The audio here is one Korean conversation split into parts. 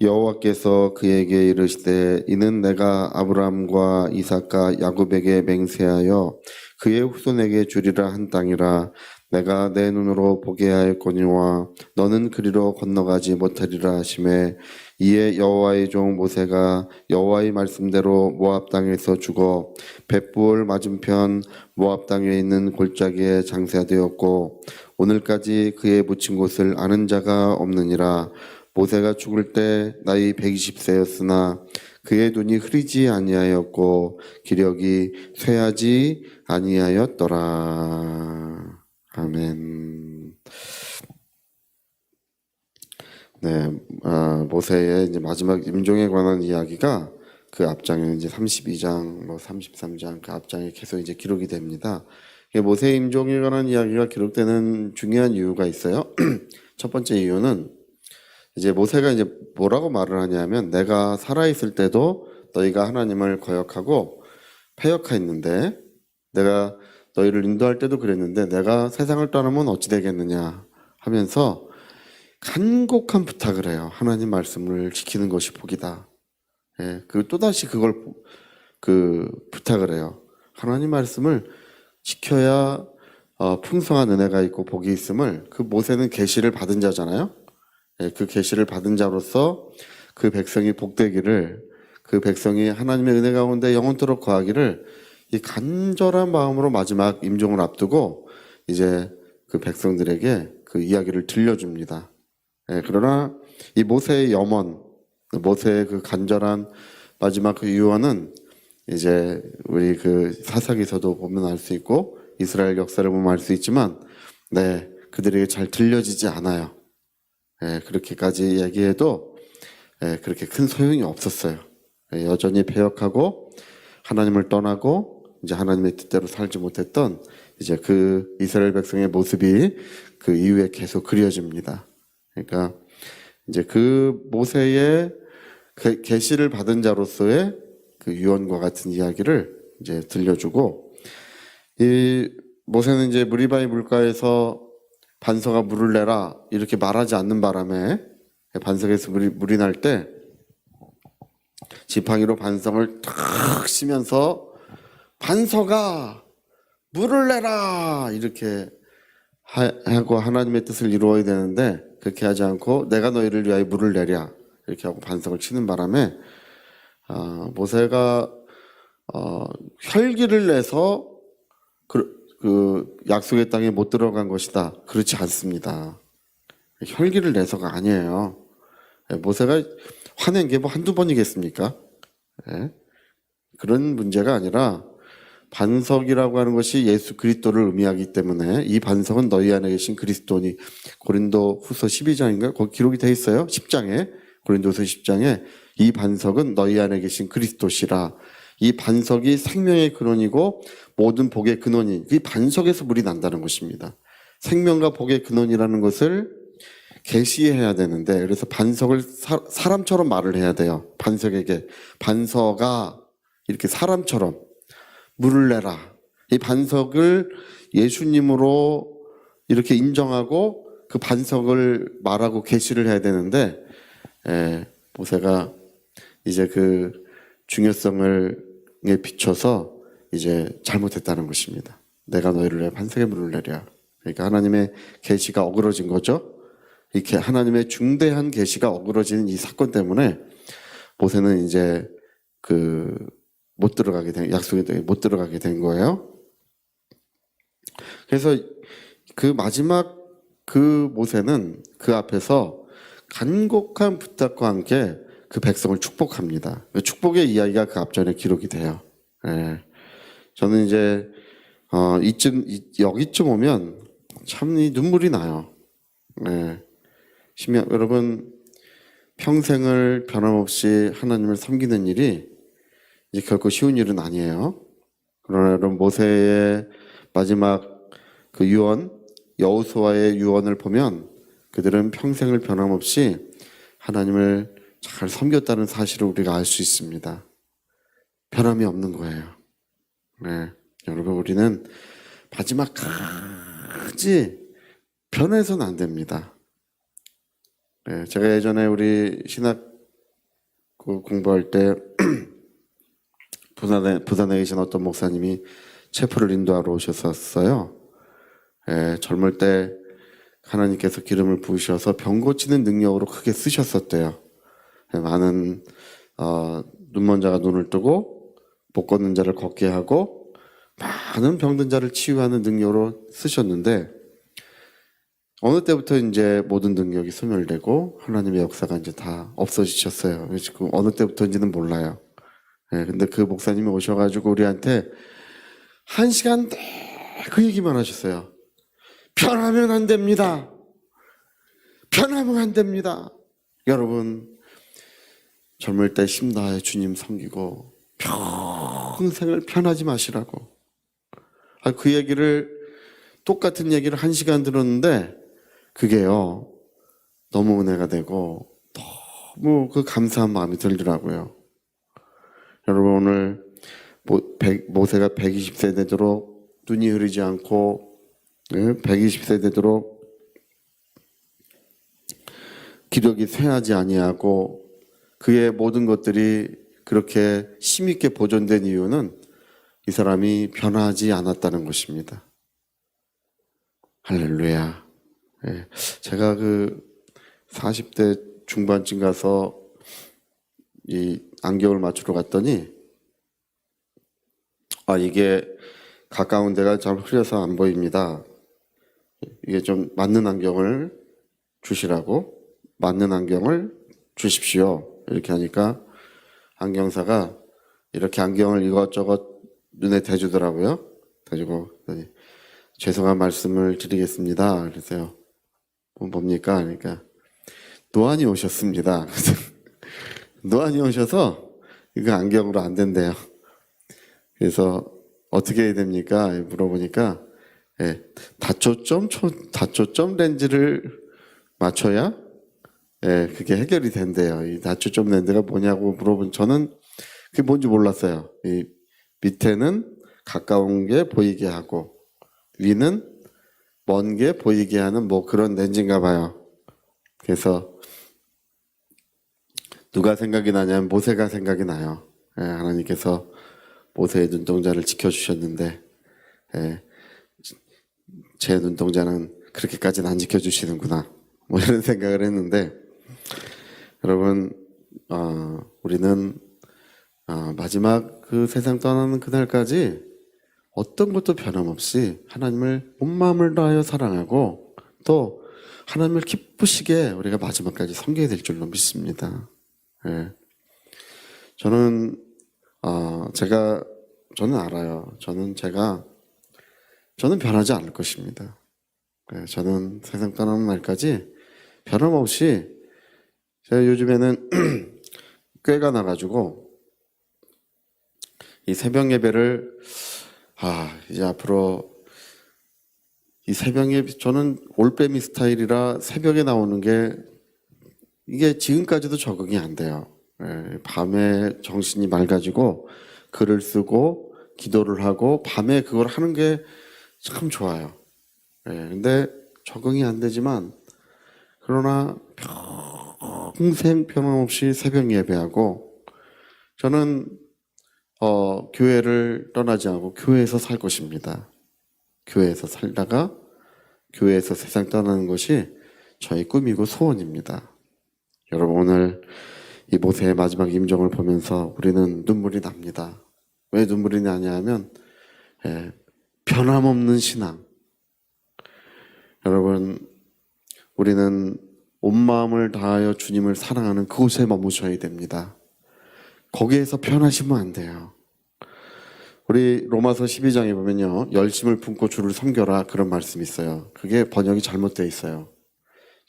여호와께서 그에게 이르시되 이는 내가 아브라함과 이삭과 야곱에게 맹세하여 그의 후손에게 주리라 한 땅이라. 내가 내 눈으로 보게 하였거니와 너는 그리로 건너가지 못하리라 하심에 이에 여호와의 종 모세가 여호와의 말씀대로 모압 땅에서 죽어 벳부을 맞은편 모압 땅에 있는 골짜기에 장사되었고 오늘까지 그의 묻힌 곳을 아는 자가 없느니라 모세가 죽을 때 나이 120세였으나 그의 눈이 흐리지 아니하였고 기력이 쇠하지 아니하였더라. 아멘. 네, 아, 모세의 이제 마지막 임종에 관한 이야기가 그 앞장에 이제 32장, 뭐 33장 그 앞장에 계속 이제 기록이 됩니다. 모세 임종에 관한 이야기가 기록되는 중요한 이유가 있어요. 첫 번째 이유는 이제 모세가 이제 뭐라고 말을 하냐면 내가 살아 있을 때도 너희가 하나님을 거역하고 패역하였는데 내가 너희를 인도할 때도 그랬는데 내가 세상을 떠나면 어찌 되겠느냐 하면서 간곡한 부탁을 해요. 하나님 말씀을 지키는 것이 복이다. 예, 그 또다시 그걸 그 부탁을 해요. 하나님 말씀을 지켜야 어, 풍성한 은혜가 있고 복이 있음을 그 모세는 계시를 받은 자잖아요. 예, 그 계시를 받은 자로서 그 백성이 복되기를 그 백성이 하나님의 은혜 가운데 영원토록 거하기를 이 간절한 마음으로 마지막 임종을 앞두고 이제 그 백성들에게 그 이야기를 들려줍니다. 예, 그러나 이 모세의 염원, 모세의 그 간절한 마지막 그 유언은 이제 우리 그 사사기서도 보면 알 수 있고 이스라엘 역사를 보면 알 수 있지만 네 그들에게 잘 들려지지 않아요. 예, 그렇게까지 얘기해도 예, 그렇게 큰 소용이 없었어요. 예, 여전히 배역하고 하나님을 떠나고 이제 하나님의 뜻대로 살지 못했던 이제 그 이스라엘 백성의 모습이 그 이후에 계속 그려집니다. 그러니까 이제 그 모세의 그 계시를 받은 자로서의 그 유언과 같은 이야기를 이제 들려주고 이 모세는 이제 무리바의 물가에서 반석아 물을 내라 이렇게 말하지 않는 바람에 반석에서 물이, 물이 날 때 지팡이로 반석을 탁 치면서 반석아 물을 내라 이렇게 하- 하고 하나님의 뜻을 이루어야 되는데 그렇게 하지 않고 내가 너희를 위하여 물을 내랴 이렇게 하고 반석을 치는 바람에 아, 모세가 어, 혈기를 내서 그, 그 약속의 땅에 못 들어간 것이다. 그렇지 않습니다. 혈기를 내서가 아니에요. 예, 모세가 화낸 게 뭐 한두 번이겠습니까? 예? 그런 문제가 아니라 반석이라고 하는 것이 예수 그리스도를 의미하기 때문에 이 반석은 너희 안에 계신 그리스도니 고린도 후서 12장인가 거기 기록이 돼 있어요. 10장에 고린도서 10장에 이 반석은 너희 안에 계신 그리스도시라 이 반석이 생명의 근원이고 모든 복의 근원이 이 반석에서 물이 난다는 것입니다. 생명과 복의 근원이라는 것을 계시해야 되는데 그래서 반석을 사, 사람처럼 말을 해야 돼요. 반석에게 반석아 이렇게 사람처럼 물을 내라. 이 반석을 예수님으로 이렇게 인정하고 그 반석을 말하고 계시를 해야 되는데 에, 모세가 이제 그 중요성을 에 비춰서 이제 잘못했다는 것입니다. 내가 너희를 왜 반석에 물을 내랴. 그러니까 하나님의 계시가 어그러진 거죠. 이렇게 하나님의 중대한 계시가 어그러지는 이 사건 때문에 모세는 이제 그 못 들어가게 된 약속의 땅에 못 들어가게 된 거예요. 그래서 그 마지막 그 모세는 그 앞에서 간곡한 부탁과 함께 그 백성을 축복합니다. 그 축복의 이야기가 그 앞전에 기록이 돼요. 예. 저는 이제 어, 이쯤 이- 여기쯤 오면 참 이 눈물이 나요. 예. 심야 여러분 평생을 변함없이 하나님을 섬기는 일이 이제 결코 쉬운 일은 아니에요. 그러나 여러분 모세의 마지막 그 유언 여호수아의 유언을 보면 그들은 평생을 변함없이 하나님을 잘 섬겼다는 사실을 우리가 알 수 있습니다. 변함이 없는 거예요. 네. 여러분 우리는 마지막까지 변해서는 안 됩니다. 네, 제가 예전에 우리 신학 그 공부할 때 부산에 부산에 계신 어떤 목사님이 체포를 인도하러 오셨었어요. 예, 젊을 때 하나님께서 기름을 부으셔서 병 고치는 능력으로 크게 쓰셨었대요. 예, 많은 어, 눈먼 자가 눈을 뜨고 못 걷는 자를 걷게 하고 많은 병든 자를 치유하는 능력으로 쓰셨는데 어느 때부터 이제 모든 능력이 소멸되고 하나님의 역사가 이제 다 없어지셨어요. 지금 어느 때부터인지는 몰라요. 예, 근데 그 목사님이 오셔가지고 우리한테 한 시간 내그 얘기만 하셨어요. 편하면 안 됩니다. 편하면 안 됩니다. 여러분, 젊을 때 힘다해 주님 섬기고 평생을 편하지 마시라고. 아, 그 얘기를 똑같은 얘기를 한 시간 들었는데 그게요 너무 은혜가 되고 너무 그 감사한 마음이 들더라고요. 여러분 오늘 모세가 120세 되도록 눈이 흐리지 않고 예, 120세 되도록 기력이 쇠하지 아니하고 그의 모든 것들이 그렇게 힘있게 보존된 이유는 이 사람이 변하지 않았다는 것입니다. 할렐루야. 예, 제가 그 40대 중반쯤 가서 이 안경을 맞추러 갔더니 아 이게 가까운 데가 잘 흐려서 안 보입니다. 이게 좀 맞는 안경을 주시라고 맞는 안경을 주십시오. 이렇게 하니까 안경사가 이렇게 안경을 이것저것 눈에 대주더라고요. 대주고 죄송한 말씀을 드리겠습니다. 그래서요. 뭐 뭡니까? 그러니까 노안이 오셨습니다. 노안이 오셔서 이거 안경으로 안 된대요. 그래서 어떻게 해야 됩니까? 물어보니까 예, 다초점 초, 다초점 렌즈를 맞춰야 예, 그게 해결이 된대요. 이 다초점 렌즈가 뭐냐고 물어본 저는 그게 뭔지 몰랐어요. 이 밑에는 가까운 게 보이게 하고 위는 먼 게 보이게 하는 뭐 그런 렌즈인가 봐요. 그래서 누가 생각이 나냐면 모세가 생각이 나요. 예, 하나님께서 모세의 눈동자를 지켜주셨는데 예, 제 눈동자는 그렇게까지는 안 지켜주시는구나. 뭐 이런 생각을 했는데 여러분 어, 우리는 어, 마지막 그 세상 떠나는 그날까지 어떤 것도 변함없이 하나님을 온 마음을 다하여 사랑하고 또 하나님을 기쁘시게 우리가 마지막까지 섬겨야 될 줄로 믿습니다. 예. 저는 어, 제가 저는 알아요. 저는 제가 저는 변하지 않을 것입니다. 예, 저는 세상 떠나는 날까지 변함없이 제가 요즘에는 꾀가 나가지고 이 새벽 예배를 아 이제 앞으로 이 새벽 예배 저는 올빼미 스타일이라 새벽에 나오는 게 이게 지금까지도 적응이 안 돼요. 예, 밤에 정신이 맑아지고 글을 쓰고 기도를 하고 밤에 그걸 하는 게 참 좋아요. 예, 근데 적응이 안 되지만 그러나 평생 변함없이 새벽 예배하고 저는 어, 교회를 떠나지 않고 교회에서 살 것입니다. 교회에서 살다가 교회에서 세상 떠나는 것이 저의 꿈이고 소원입니다. 여러분 오늘 이 모세의 마지막 임종을 보면서 우리는 눈물이 납니다. 왜 눈물이 나냐 하면 예, 변함없는 신앙. 여러분 우리는 온 마음을 다하여 주님을 사랑하는 그곳에 머무셔야 됩니다. 거기에서 편하시면 안 돼요. 우리 로마서 12장에 보면요. 열심을 품고 주를 섬겨라 그런 말씀이 있어요. 그게 번역이 잘못되어 있어요.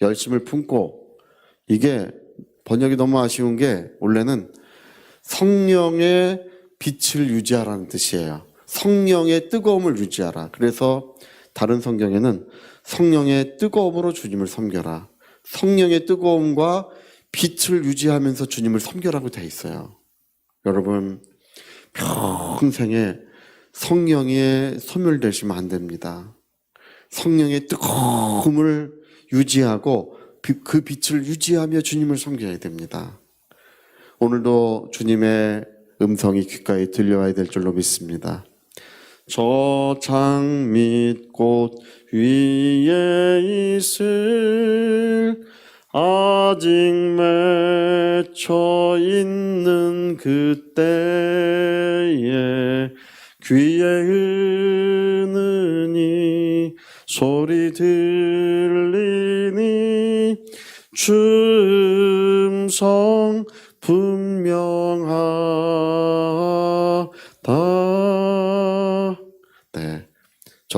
열심을 품고 이게 번역이 너무 아쉬운 게 원래는 성령의 빛을 유지하라는 뜻이에요. 성령의 뜨거움을 유지하라. 그래서 다른 성경에는 성령의 뜨거움으로 주님을 섬겨라. 성령의 뜨거움과 빛을 유지하면서 주님을 섬겨라고 돼 있어요. 여러분 평생에 성령에 소멸되시면 안 됩니다. 성령의 뜨거움을 유지하고 비- 그 빛을 유지하며 주님을 섬겨야 됩니다. 오늘도 주님의 음성이 귓가에 들려와야 될 줄로 믿습니다. 저 장밋꽃 위에 있을 아직 맺혀 있는 그때에 귀에 흐느니 소리 들리니 주 음성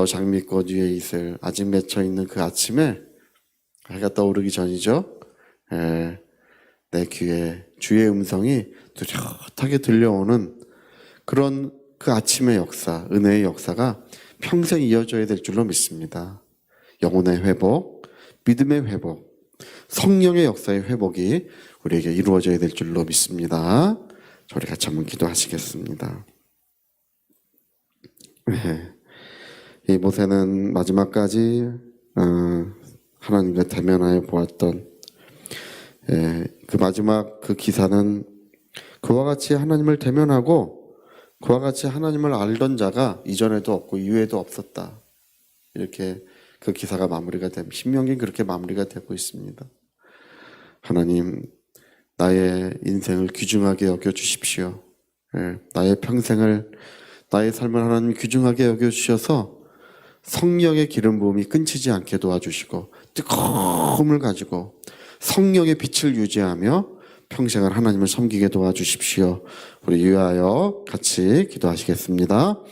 저 장미꽃 위에 있을 아직 맺혀 있는 그 아침에 해가 떠오르기 전이죠. 예, 내 귀에 주의 음성이 뚜렷하게 들려오는 그런 그 아침의 역사, 은혜의 역사가 평생 이어져야 될 줄로 믿습니다. 영혼의 회복, 믿음의 회복, 성령의 역사의 회복이 우리에게 이루어져야 될 줄로 믿습니다. 저리 같이 한번 기도하시겠습니다. 네. 이 모세는 마지막까지 어, 하나님과 대면하여 보았던 예, 그 마지막 그 기사는 그와 같이 하나님을 대면하고 그와 같이 하나님을 알던 자가 이전에도 없고 이후에도 없었다. 이렇게 그 기사가 마무리가 됩 신명기 그렇게 마무리가 되고 있습니다. 하나님 나의 인생을 귀중하게 여겨 주십시오. 예, 나의 평생을 나의 삶을 하나님 귀중하게 여겨 주셔서 성령의 기름 부음이 끊치지 않게 도와주시고 뜨거움을 가지고 성령의 빛을 유지하며 평생을 하나님을 섬기게 도와주십시오. 우리 유하여 같이 기도하시겠습니다.